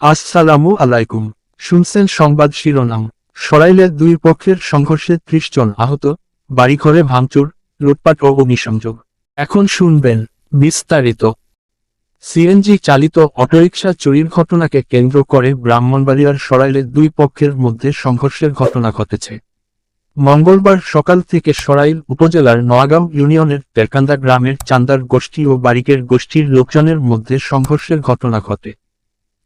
আসসালামু আলাইকুম। শুনছেন সংবাদ শিরোনাম। সরাইলের দুই পক্ষের সংঘর্ষে ত্রিশ জন আহত, বাড়িঘরে ভাঙচুর, লুটপাট ও অগ্নিসংযোগ। এখন শুনবেন বিস্তারিত। সিএনজি চালিত অটোরিকশা চুরির ঘটনাকে কেন্দ্র করে ব্রাহ্মণবাড়িয়ার সরাইলের দুই পক্ষের মধ্যে সংঘর্ষের ঘটনা ঘটেছে। মঙ্গলবার সকাল থেকে সরাইল উপজেলার নোয়াগাঁও ইউনিয়নের তেরকান্দা গ্রামের চান্দার গোষ্ঠী ও বারিকের গোষ্ঠীর লোকজনের মধ্যে সংঘর্ষের ঘটনা ঘটে।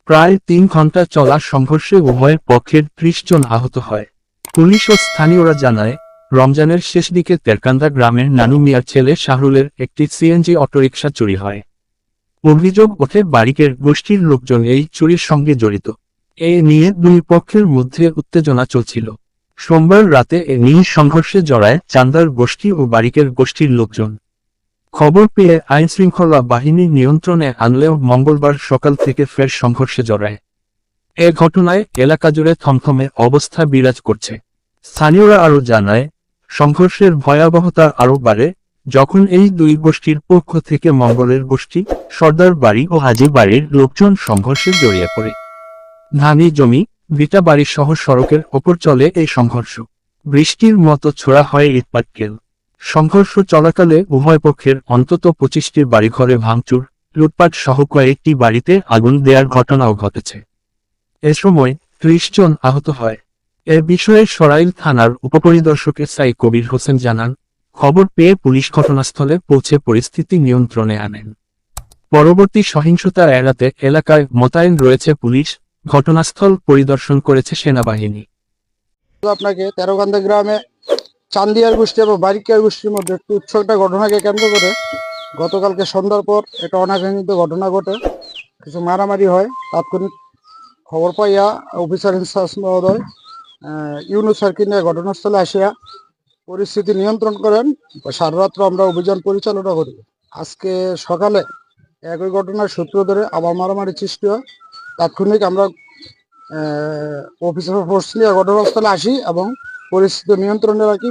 প্রায় তিন ঘণ্টা চলা সংঘর্ষে উভয় পক্ষের ত্রিশ জন আহত হয়। পুলিশ ও স্থানীয়রা জানায়, রমজানের শেষ দিকে তেরকান্দা গ্রামের নানু মিয়ার ছেলে শাহরুলের একটি সিএনজি অটোরিকশা চুরি হয়। অভিযোগ ওঠে বারিকের গোষ্ঠীর লোকজন এই চুরির সঙ্গে জড়িত। এ নিয়ে দুই পক্ষের মধ্যে উত্তেজনা চলছিল। সোমবার রাতে এ নিয়ে সংঘর্ষে জড়ায় চান্দার গোষ্ঠী ও বারিকের গোষ্ঠীর লোকজন। খবর পেয়ে আইনশৃঙ্খলা বাহিনী নিয়ন্ত্রণে আনলেও মঙ্গলবার সকাল থেকে ফের সংঘর্ষে জড়ায়। এ ঘটনায় এলাকা জুড়ে থমথমে অবস্থা বিরাজ করছে। স্থানীয়রা আরও জানায়, সংঘর্ষের ভয়াবহতা আরও বাড়ে যখন এই দুই গোষ্ঠীর পক্ষ থেকে মঙ্গলের গোষ্ঠী, সর্দার বাড়ি ও হাজি বাড়ির লোকজন সংঘর্ষে জড়িয়ে পড়ে। ধানি জমি, ভিটা বাড়ি সহ সড়কের ওপর চলে এই সংঘর্ষ। বৃষ্টির মতো ছোড়া হয় ইটপাটকেল। সংঘর্ষ চলাকালে উভয় পক্ষের অন্তত পঁচিশটির বাড়িঘরে ভাঙচুর, লুটপাট সহ কয়েকটি বাড়িতে আগুন দেওয়ার ঘটনাও ঘটেছে। এ সময় ত্রিশ জন আহত হয়। এ বিষয়ে সরাইল থানার উপপরিদর্শক সাই কবির হোসেন জানান, খবর পেয়ে পুলিশ ঘটনাস্থলে পৌঁছে পরিস্থিতি নিয়ন্ত্রণে আনেন। পরবর্তী সহিংসতা এড়াতে এলাকায় মোতায়েন রয়েছে পুলিশ, ঘটনাস্থল পরিদর্শন করেছে সেনাবাহিনী। আপনাকে তেরোকান্দা গ্রামে চান্দিয়ার গোষ্ঠী এবং বারিকিয়ার গোষ্ঠীর মধ্যে একটি উৎস একটা ঘটনাকে কেন্দ্র করে গতকালকে সন্ধ্যার পর একটা অনাকাঙ্ক্ষিত ঘটনা ঘটে। কিছু মারামারি হয়। তাৎক্ষণিক খবর পাইয়া অফিসার ইনচার্জ মহোদয় আহ, ইউনুস সার্কিল নিয়ে ঘটনাস্থলে আসিয়া পরিস্থিতি নিয়ন্ত্রণ করেন। সারা রাত্র আমরা অভিযান পরিচালনা করি। আজকে সকালে একই ঘটনার সূত্র ধরে আবার মারামারি সৃষ্টি হয়। তাৎক্ষণিক আমরা অফিসার ফোর্স নিয়ে ঘটনাস্থলে আসি এবং পরিস্থিতি নিয়ন্ত্রণে রাখি।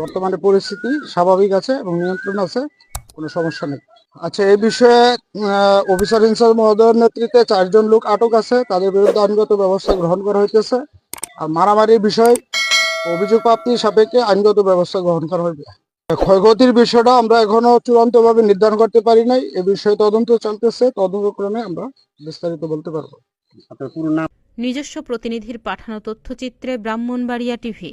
বর্তমানে পরিস্থিতি স্বাভাবিক আছে এবং নিয়ন্ত্রণ আছে কোনো সমস্যা নেই। আচ্ছা এই বিষয়ে অফিসার ইনচার্জ মহোদয়ের নেতৃত্বে চারজন লোক আটক আছে তাদের বিরুদ্ধে আইনগত ব্যবস্থা গ্রহণ করা হইতেছে। আর মারামারির বিষয় অভিযোগ প্রাপ্তি সাপেক্ষে আইনগত ব্যবস্থা গ্রহণ করা হবে ক্ষয়ক্ষতির বিষয়টা আমরা এখনও চূড়ান্তভাবে নির্ধারণ করতে পারি নাই। এ বিষয়ে তদন্ত চলতেছে তদন্তক্রমে আমরা বিস্তারিত বলতে পারব। আপনার পুরো নাম? নিজস্ব প্রতিনিধির পাঠানো তথ্যচিত্রে Brahmanbaria TV.